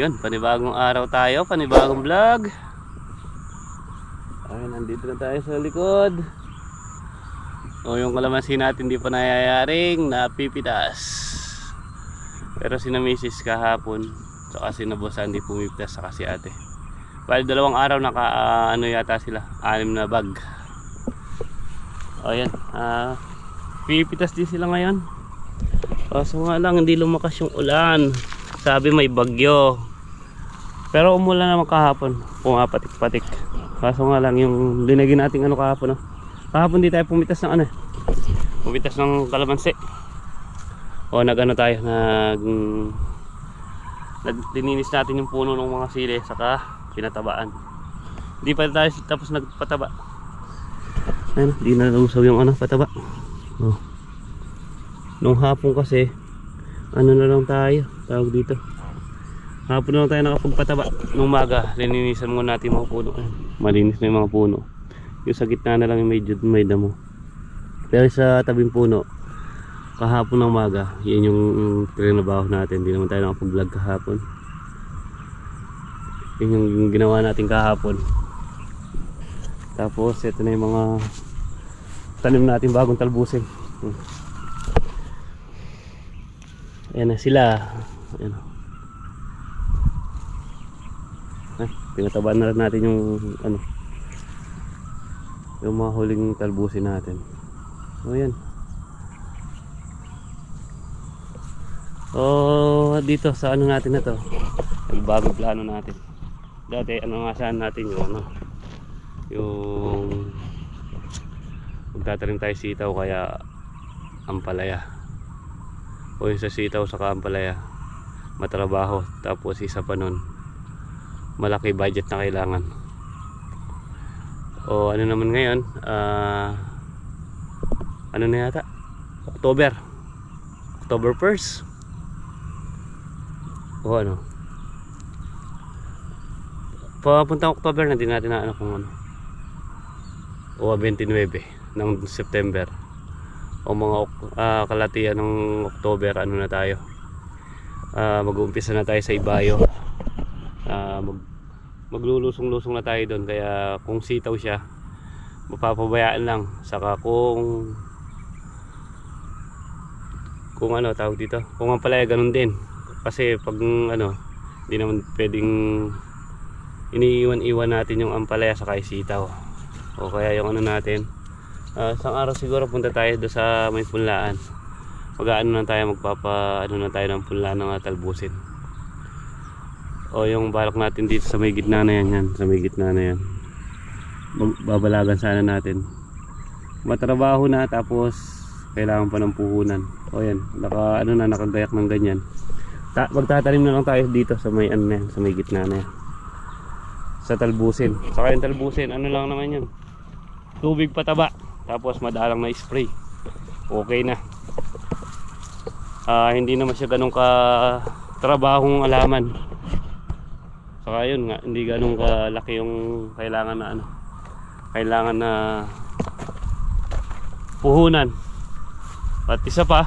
Yun, panibagong araw tayo, panibagong vlog. Ay, nandito na tayo sa likod. O yung kalamansi natin di pa nayayaring napipitas. Pero si na misis kahapon, saka si na boss hindi pumipitas, saka si ate. Bali dalawang araw naka ah, ano yata sila, anim na bag. O yan, ah, pipitas din sila ngayon. Kaso nga lang, hindi lumakas yung ulan. Sabi may bagyo. Pero umulan naman kahapon. Pumapatik-patik. Kaso nga lang, yung linagin natin ano kahapon. No? Kahapon di tayo pumitas ng ano. eh. Pumitas ng kalamansi. O nag-ano tayo, nag... Nag-lininis natin yung puno ng mga sili, saka pinatabaan. Hindi pa tayo tapos nagpataba. Ayun, di na nausaw yung ano, pataba. Oh. Nung hapon kasi, ano na lang tayo, tawag dito. Hapon na lang tayo nakapagpataba. Nung maga, lininisan muna natin yung mga puno. Malinis na yung mga puno. Yung sa gitna na lang yung medyo may damo. Pero sa tabing puno, kahapon ng maga, yun yung trinabaho natin. Hindi naman tayo nakapag-vlog kahapon. Yun yung ginawa natin kahapon. Tapos ito na yung mga tanim natin bagong talbusin. Hmm. Ayan na sila. Ayan. Ay, tinatabaan na natin yung ano yung mga huling talbusin natin. O yan. Oh, dito sa ano natin na to. Yung bagong plano natin. Dati ano nga saan natin yung ano yung magtatanim tayo sitaw kaya ampalaya o yung sa sitaw sa ampalaya matrabaho tapos isa pa nun malaki budget na kailangan. O ano naman ngayon? Ah ano na yata? October. October 1st o ano? Papuntang October na din natin na ano kung ano. O 29 ng September. O mga ah, kalatian ng October ano na tayo? Ah, mag-uumpisa na tayo sa Ibayo Ah, mag maglulusong-lusong na tayo doon. Kaya kung sitaw siya mapapabayaan lang. Saka kung kung ano tawag dito. Kung ang palaya ganun din. Kasi pag ano hindi naman pwedeng iniiwan-iwan natin yung ampalaya sa sitaw. O kaya yung ano natin. Uh, isang araw siguro punta tayo doon sa may punlaan. Mag ano na tayo magpapa ano na tayo ng punlaan ng uh, talbusin o yung balak natin dito sa may gitna na yan, yan. Sa may gitna na yan. Babalagan sana natin. Matrabaho na tapos kailangan pa ng puhunan. O yan. Naka ano na nakagayak ng ganyan. Ta magtatanim na lang tayo dito sa may ano yan, sa may gitna na yan. Sa talbusin. Saka yung talbusin ano lang naman yun. Tubig pataba tapos madalang na spray. Okay na. Ah, hindi naman siya ganun ka trabahong alaman saka yun nga hindi ganun kalaki yung kailangan na ano kailangan na puhunan. At isa pa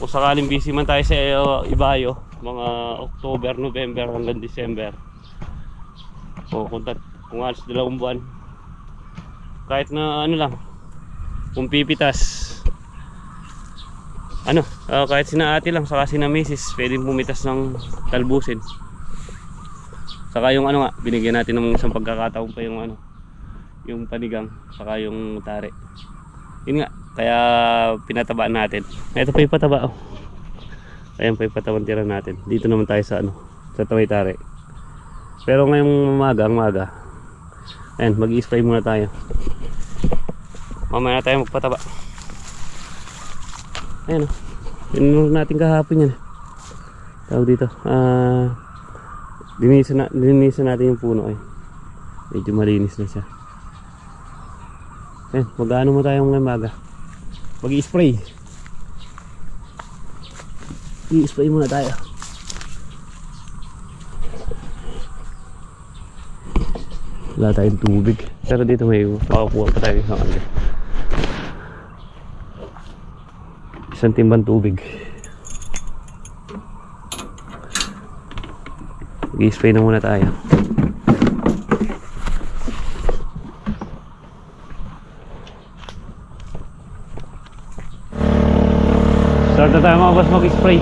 kung sakaling busy man tayo sa uh, Ibayo mga October, November hanggang December o kung, kung alas dalawang buwan. Kahit na ano lang kung pipitas ano ah, kahit sina ate lang saka sina misis pwedeng pumitas ng talbusin saka yung ano nga binigyan natin ng isang pagkakataon pa yung ano yung panigang saka yung tare yun nga kaya pinatabaan natin. Ito pa yung pataba oh. ayan pa yung patabang tira natin. Dito naman tayo sa ano sa taway tare pero ngayong umaga ang maga. Ayan mag spray muna tayo. Mamaya na tayo magpataba. Ayan oh. Pinunod natin kahapon yan. Tawag dito ah linisan, na, linisan natin yung puno ay medyo malinis na siya. Ayan mag-ano mo tayo ngayong maga? Mag spray i-spray muna tayo. Wala tayong tubig. Pero dito may makakuha pa tayo isang ano isang timbang tubig. Mag-spray na muna tayo. Start na tayo mga boss mag-spray.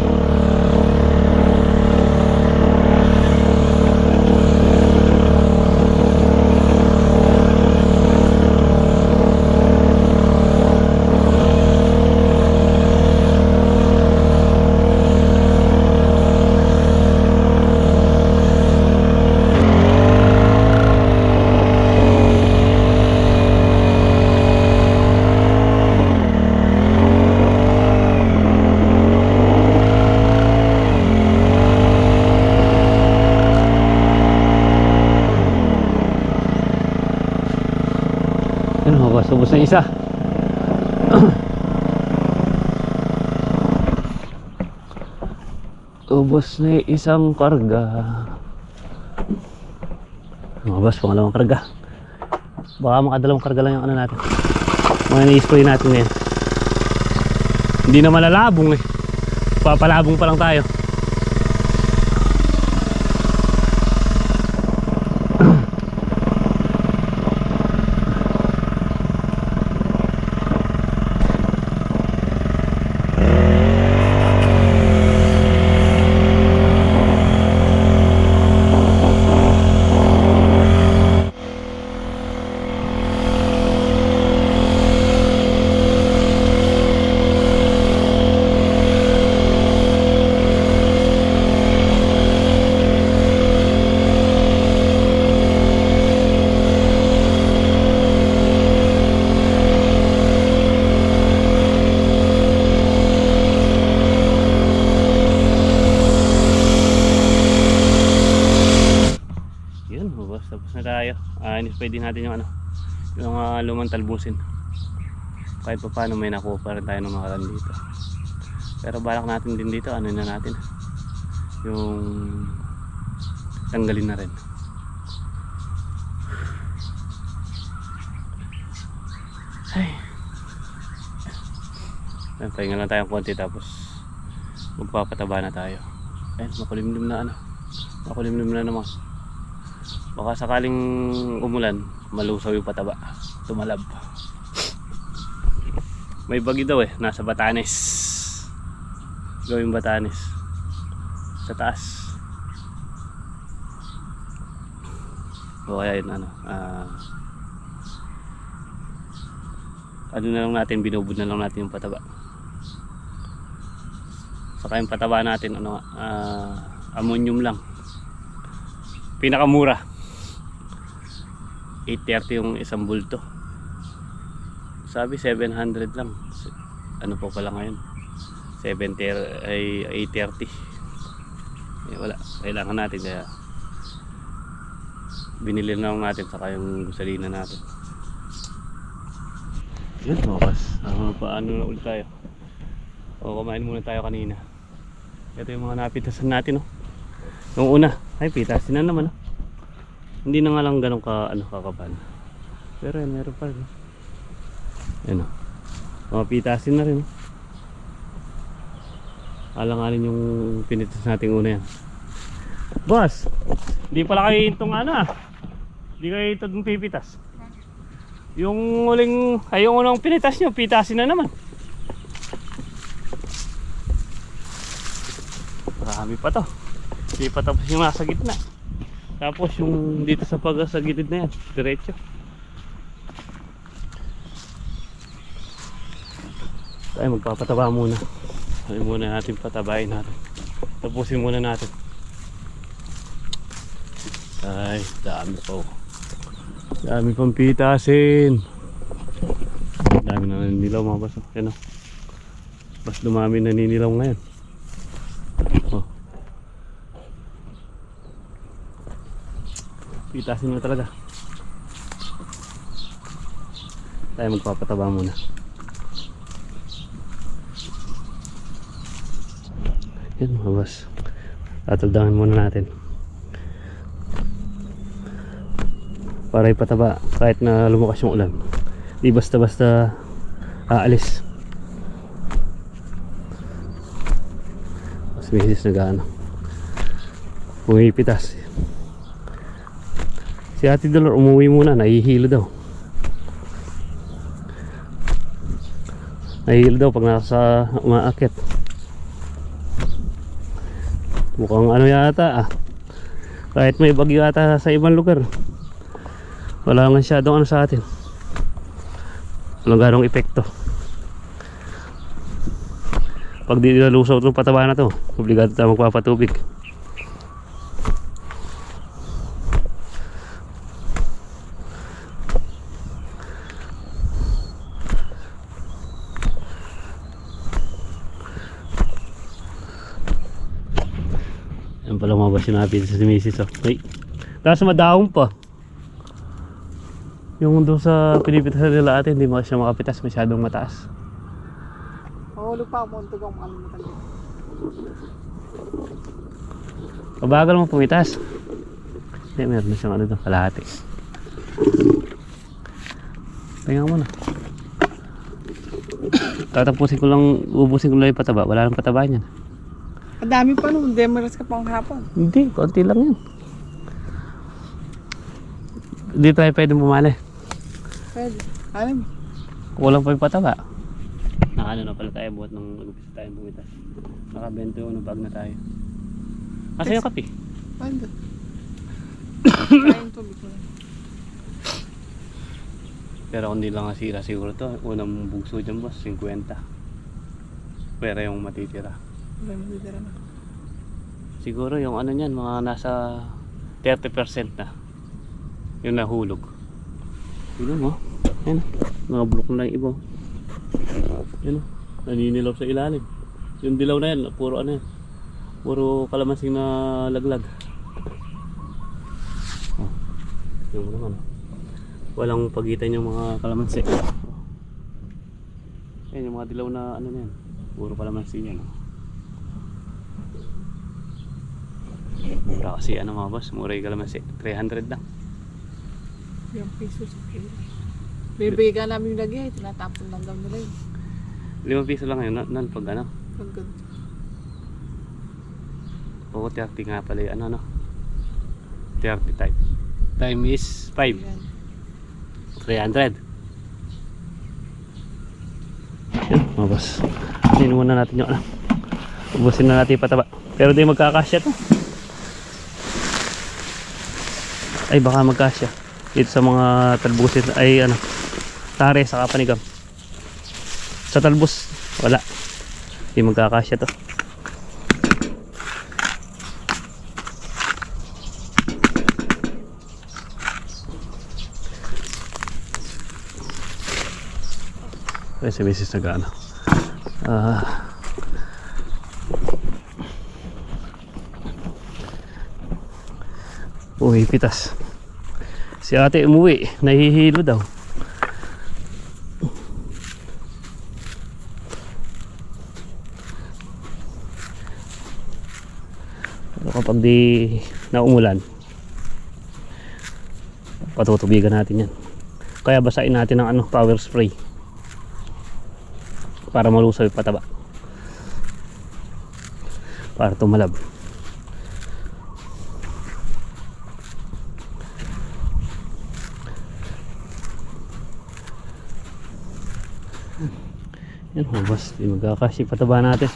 Ano mga boss, ubos na isa. Ubos na isang karga. Boss, pangalawang karga. Baka makadalawang karga lang yung ano natin. Mga na-spray natin ngayon. Hindi na malalabong eh. Papalabong pa lang tayo. Pwede natin yung ano, yung uh, lumang talbusin. Kahit pa paano may nakuha pa rin tayo ng makalan dito. Pero balak natin din dito, ano na natin. Yung tanggalin na rin. Ay. Pahinga lang tayong konti tapos magpapataba na tayo. Ayun, makulimlim na ano. Makulimlim na naman. Baka sakaling umulan, malusaw yung pataba. Tumalab. May bagi daw eh, nasa Batanes. Gawing Batanes. Sa taas. O kaya yun ano, ah ano na lang natin, binubod na lang natin yung pataba. Saka yung pataba natin, ano, ah ammonium lang. Pinakamura. 830 yung isang bulto. Sabi 700 lang. Ano po pala ngayon? 70 ay 830. Eh, wala. Kailangan natin kaya binili na lang natin saka yung gasolina natin. Yun mga kas. Uh, paano na ulit tayo? O kumain muna tayo kanina. Ito yung mga napitasan natin oh. Nung una, ay pitasin na naman oh. Hindi na nga lang ganun ka ano kakapal. Pero yan, meron pa rin. Yan oh. Mga pitasin na rin oh. Alanganin yung pinitas nating una yan. Boss, hindi pala kayo itong ano ah. Hindi kayo itong pipitas. Yung uling, ay yung unang pinitas nyo, pitasin na naman. Marami pa to. Hindi pa tapos yung nasa gitna. Tapos yung dito sa pag sa gilid na yan, diretso. Tayo magpapataba muna. Tayo muna natin patabayin natin. Tapusin muna natin. Ay, dami pa oh. Dami pang pitasin. Dami na naninilaw mga baso. Yan o. Mas dumami naninilaw ngayon. Pitasin na talaga. Tayo magpapataba muna. Yan mga boss. Tatagdangan muna natin. Para ipataba kahit na lumakas yung ulan. Di basta basta aalis. Si Mrs. nag-ano. Pumipitas. Si Ate Dolor umuwi muna, nahihilo daw. Nahihilo daw pag nasa umaakit. Mukhang ano yata ah. Kahit may bagyo yata sa ibang lugar. Wala nga masyadong ano sa atin. Walang ganong epekto. Pag di nalusaw itong pataba na to, obligado tayo magpapatubig. Yan natin sa si Mrs. Oh. Ay, kaso madahon pa. Yung doon sa pinipitas nila ate, hindi mo siya makapitas, masyadong mataas. Mahulog pa, umuntog ang makalimutan ko. Mabagal mo pumitas. Hindi, meron na siyang ano doon, kalahati. Tingnan mo na. Tatapusin ko lang, ubusin ko lang yung pataba. Wala nang pataba niyan. Ang dami pa nun, demiras ka pang hapon. Hindi, konti lang yan. Hindi tayo pwede bumali. Pwede. Alam mo, Kulang pa yung pataba. Nakano na pala tayo buhat nung nag-upisa tayo bumitas. Naka 21 bag na tayo. Kasi yung kape. pwede. Kain tubig ko lang. Pero hindi lang nasira siguro to, unang bugso dyan boss, 50. Pero yung matitira. Wala dito na. Siguro yung ano niyan, mga nasa 30% na. Yung nahulog. Yun mo. Ayun. Mga bulok na yung iba. Yun o. Naninilaw sa ilalim. Yung dilaw na yan, puro ano yan. Puro kalamasing na laglag. Oh. Yung naman. Walang pagitan yung mga kalamansi. Yan yung mga dilaw na ano na yan. Puro kalamansi yan. Oh. Mura kasi ano mga boss, mura yung kalamansi. 300 lang. Yung piso sa kilo. Bibigyan namin yung lagay, tinatapon lang daw nila yun. 5 piso lang yun, nan pag ano. Pag ganito. Oo, 30 nga pala yung ano, no? 30 type. Time is 5. Yan. 300. Yan, mga boss. Muna natin yung ano. Ubusin na natin yung pataba. Pero di magkakasya to. Ay, baka magkasya. Dito sa mga talbusin, ay ano, tare sa kapanigam. Sa talbos, wala. Hindi magkakasya to. Ay, si Mrs. nag-ano. Ah. Uy, pitas. Si ate umuwi. Nahihilo daw. Pero kapag di naumulan, patutubigan natin yan. Kaya basain natin ng ano, power spray para malusaw yung pataba para tumalab yan hubas di magkakasya pataba natin.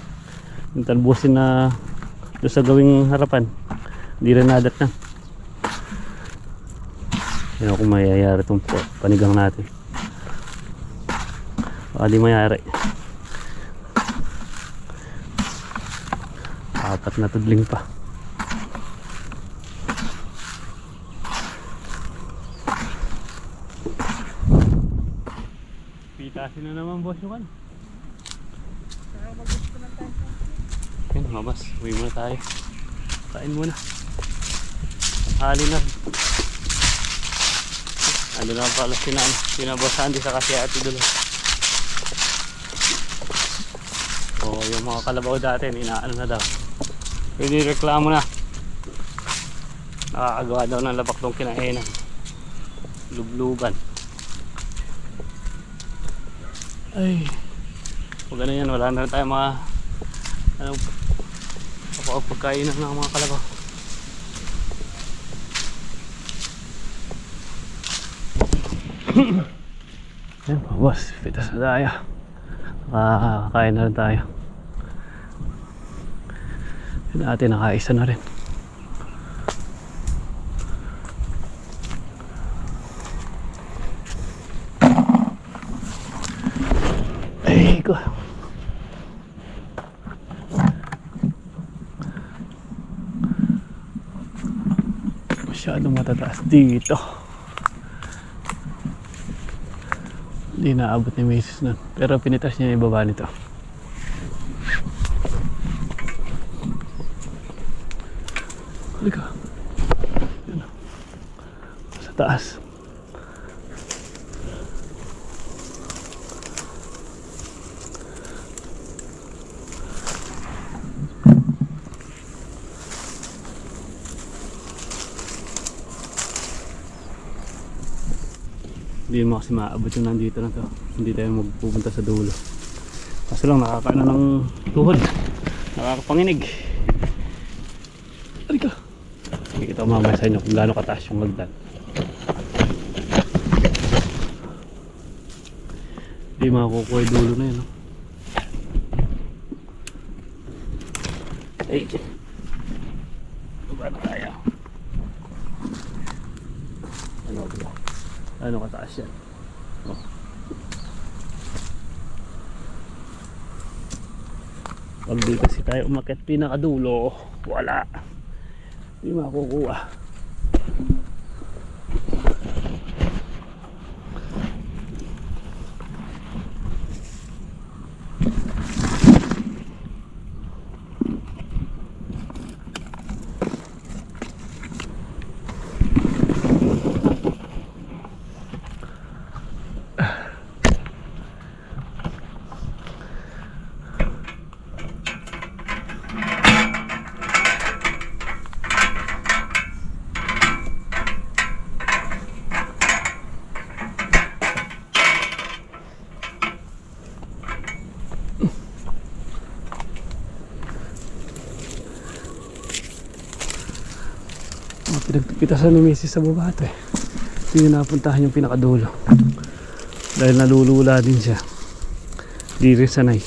Yung talbusin na doon sa gawing harapan. Hindi rin nadat na. Yan ako mayayari itong panigang natin. Baka di mayari. Apat na tudling pa. Pitasin na naman boss yung kan Kaya mag-gusto na tayo. Yun mabas uwi muna tayo. Kain muna. Hali na. Ano na pala sina sinaboss Andy sa kasi ate dulo. O yung mga kalabaw dati inaano na daw. Pwede reklamo na. Nakakagawa daw ng labak tong kinainan lubluban. Ay. Pag ano yan. Wala na tayo mga ano makapagpagkainan ng mga kalabaw. Yan po, boss. Pitas na tayo. Makakain na rin tayo. Yun natin, nakaisa na rin. Ay, ko. Masyadong matataas dito. Hindi naabot ni Macy's nun. Pero pinitas niya yung baba nito. Halika. Sa taas. Hindi mo kasi maabot yung nandito na to. Hindi tayo magpupunta sa dulo. Kaso lang nakakaano ng tuhod. Nakakapanginig. Halika. Kikita ko mamaya sa inyo kung gaano kataas yung magdan. Hindi makakukuha yung dulo na yun. No? Ay. Baba na tayo. Ano ba? Oh. Pag di kasi tayo umakit pinakadulo, wala. Hindi makukuha. Oh, pinagpitasan ni Mrs. sa baba ito eh. Hindi niya napuntahan yung pinakadulo. Dahil nalulula din siya. Di rin sanay.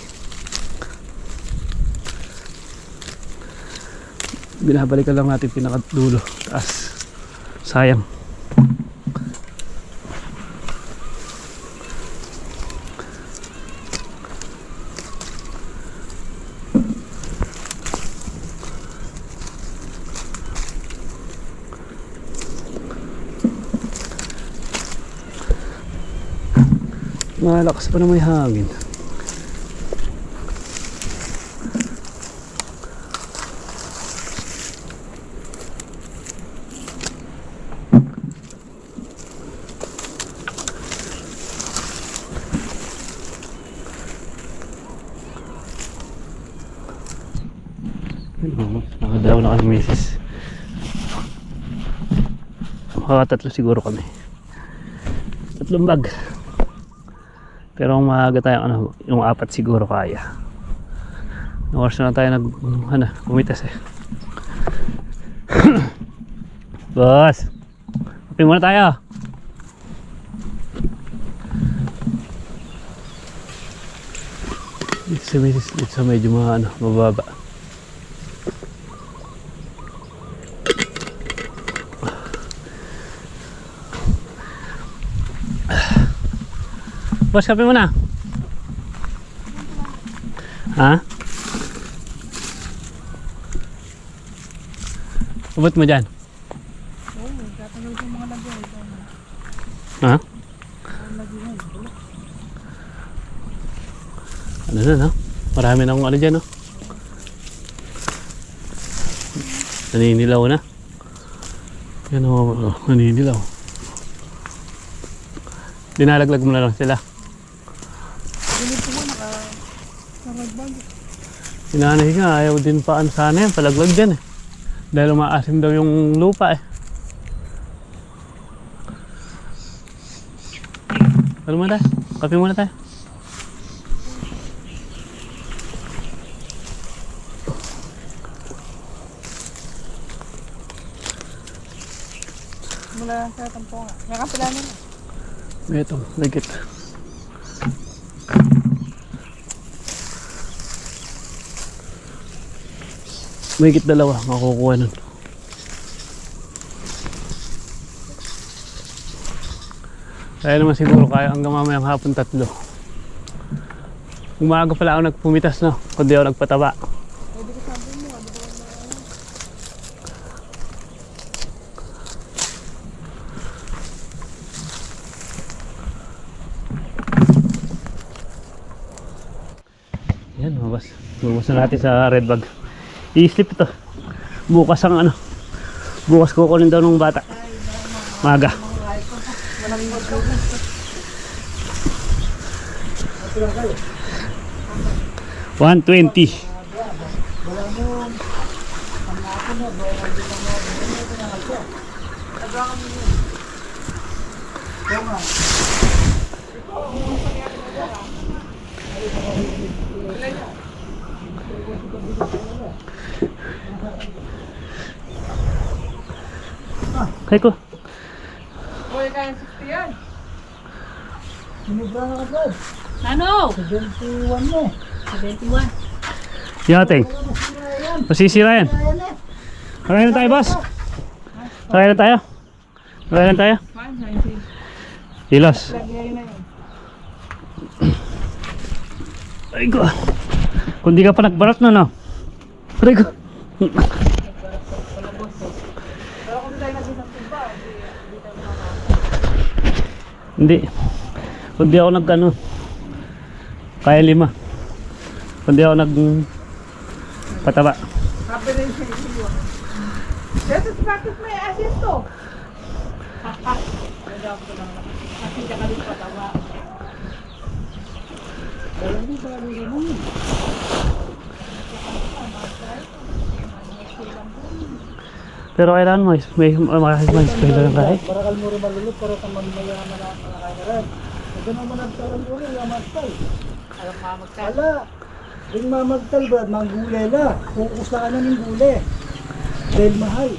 Binabalikan lang natin pinakadulo. Taas. Sayang. Malakas pa na may hangin. Nakadalaw na kami misis. Makakatatlo siguro kami. Tatlong bag. Pero kung maaga tayo, ano, yung apat siguro kaya. Ng oras na tayo nag, ano, bumitas eh. Boss! Kape muna tayo. Dito sa, medyo- dito sa medyo mga, ano, mababa. Boss, kape mo na. Ha? Ubot mo dyan. Oo, tatagal ko mga lagay. Ito, Ha? Ano na, no? Marami na akong ano dyan, no? Naninilaw na. Yan o, oh, naninilaw. Dinalaglag mo na lang sila. Sinanay nga, ayaw din paan sana yan. Palaglag dyan eh. Dahil umaasim daw yung lupa eh. Ano muna tayo? Kape muna tayo. Mula sa tamponga. Nakapila na. Eh. Ito, ligit. Ligit. Mahigit dalawa, makukuha nun. Kaya naman siguro kaya hanggang mamayang hapon tatlo. Umaga pala ako nagpumitas no, kundi ako nagpataba. Yan, mabas. Bubos na natin sa red bag. I-slip ito. Bukas ang ano. Bukas kukunin daw ng bata. Maga. One twenty. Kaya ko. Uy, kaya 60 yan. Sinubra na ka bro. Ano? 71 mo. 71. Yating. Masisira yan. Na tayo, boss. Kaya na tayo. Kaya na tayo. Fine, 90. Hilos. Lagyan na yun. Ay ko. Kung di ka pa nagbarat no, no. Ay ko. Pero kung tayo naging ng timba, hindi hindi tayo makaka- Hindi. Kung di ako nag ano. Kaya lima. Kung di ako nag pataba. Dito bakit may assist to? Haha. Pero kailangan mo, may, may, may, may spoiler ng kahit. Para kal mo rin malulot, pero kang mamaya na lang malakay rin. Ito naman nagtaran ko rin, mamagtal. Alam ka magkano. Ala, yung mamagtal ba, manggulay la. Kukus na ka na ng gulay. Dahil mahal.